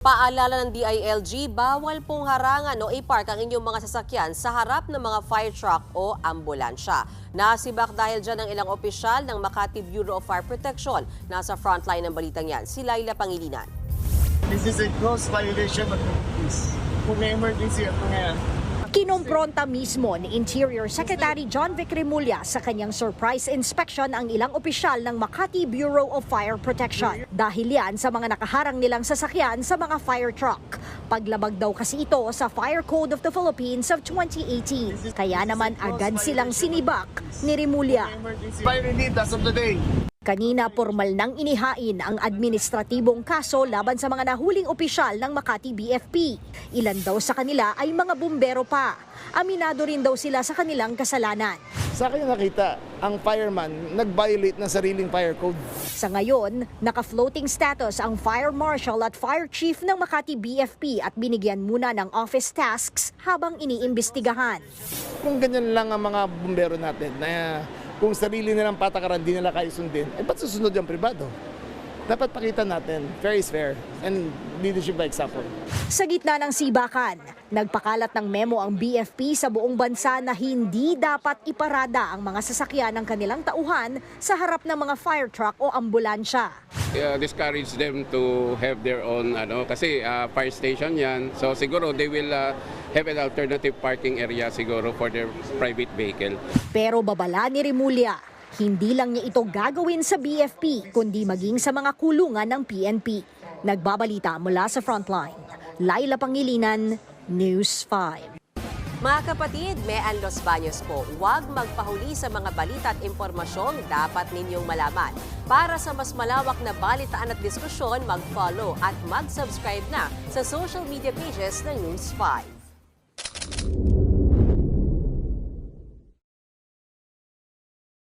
Paalala ng DILG, bawal pong harangan o i-park ang inyong mga sasakyan sa harap ng mga fire truck o ambulansya. Nasibak dahil dyan ang ilang opisyal ng Makati Bureau of Fire Protection. Nasa frontline ng balitang yan, si Laila Pangilinan. This is a gross violation of the peace. Kung may emergency at mga Kinompronta mismo ni Interior Secretary John Vic Remulla sa kanyang surprise inspection ang ilang opisyal ng Makati Bureau of Fire Protection. Dahil yan sa mga nakaharang nilang sasakyan sa mga fire truck. Paglabag daw kasi ito sa Fire Code of the Philippines of 2018. Kaya naman agad silang sinibak ni Remulla. fire relief as of today. Kanina formal nang inihain ang administratibong kaso laban sa mga nahuling opisyal ng Makati BFP. Ilan daw sa kanila ay mga bumbero pa. Aminado rin daw sila sa kanilang kasalanan. Sa akin nakita, ang fireman nag-violate ng sariling fire code. Sa ngayon, naka-floating status ang fire marshal at fire chief ng Makati BFP at binigyan muna ng office tasks habang iniimbestigahan. Kung ganyan lang ang mga bumbero natin, na kung sarili nilang patakaran di nila kaya sundin, eh ba't susunod yung pribado? Dapat pakita natin, fair is fair, and leadership by example. Sa gitna ng sibakan, nagpakalat ng memo ang BFP sa buong bansa na hindi dapat iparada ang mga sasakyan ng kanilang tauhan sa harap ng mga fire truck o ambulansya. uh, discourage them to have their own ano kasi uh, fire station yan so siguro they will uh, have an alternative parking area siguro for their private vehicle Pero babala ni Remulla, hindi lang niya ito gagawin sa BFP kundi maging sa mga kulungan ng PNP. Nagbabalita mula sa Frontline, Laila Pangilinan, News 5. Mga kapatid, Mean Los Baños po, huwag magpahuli sa mga balita at impormasyong dapat ninyong malaman. Para sa mas malawak na balitaan at diskusyon, mag-follow at mag-subscribe na sa social media pages ng News 5. you